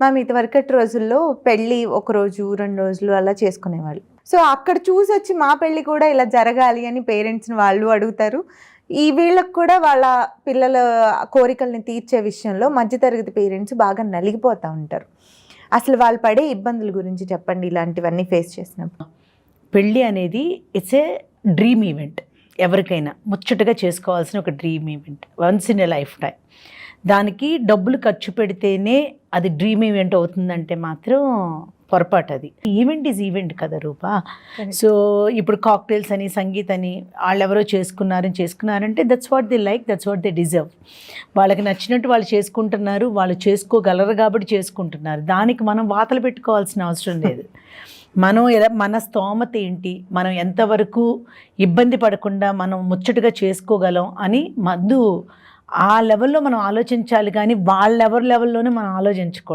Ma'am ఇదివరకటి రోజుల్లో పెళ్ళి ఒక రోజు రెండు రోజులు అలా చేసుకునేవాళ్ళు. సో అక్కడ చూసి వచ్చి మా పెళ్ళి కూడా ఇలా జరగాలి అని పేరెంట్స్ని వాళ్ళు అడుగుతారు. ఈ వీళ్ళకు కూడా వాళ్ళ పిల్లల కోరికల్ని తీర్చే విషయంలో మధ్యతరగతి పేరెంట్స్ బాగా నలిగిపోతూ ఉంటారు. అసలు వాళ్ళు పడే ఇబ్బందుల గురించి చెప్పండి ఇలాంటివన్నీ ఫేస్ చేసినప్పుడు. పెళ్ళి అనేది ఇట్స్ ఏ డ్రీమ్ ఈవెంట్ ఎవరికైనా ముచ్చటగా చేసుకోవాల్సిన ఒక dream event once in a life time దానికి డబ్బులు ఖర్చు పెడితేనే అది డ్రీమ్ ఈవెంట్ అవుతుందంటే మాత్రం పొరపాటు అది. ఈవెంట్ ఈజ్ ఈవెంట్ కదా రూపా. సో ఇప్పుడు కాక్టైల్స్ అని సంగీత్ అని వాళ్ళు ఎవరో చేసుకున్నారని చేసుకున్నారంటే that's what they like that's what they deserve వాళ్ళకి నచ్చినట్టు వాళ్ళు చేసుకుంటున్నారు వాళ్ళు చేసుకోగలరు కాబట్టి చేసుకుంటున్నారు. దానికి మనం వాతలు పెట్టుకోవాల్సిన అవసరం లేదు. మనం ఎలా మన స్తోమత ఏంటి మనం ఎంతవరకు ఇబ్బంది పడకుండా మనం ముచ్చటగా చేసుకోగలం అని మందు ఆ లెవెల్లో మనం ఆలోచించాలి కానీ వాళ్ళెవరి లెవెల్లోనే మనం ఆలోచించకూడదు.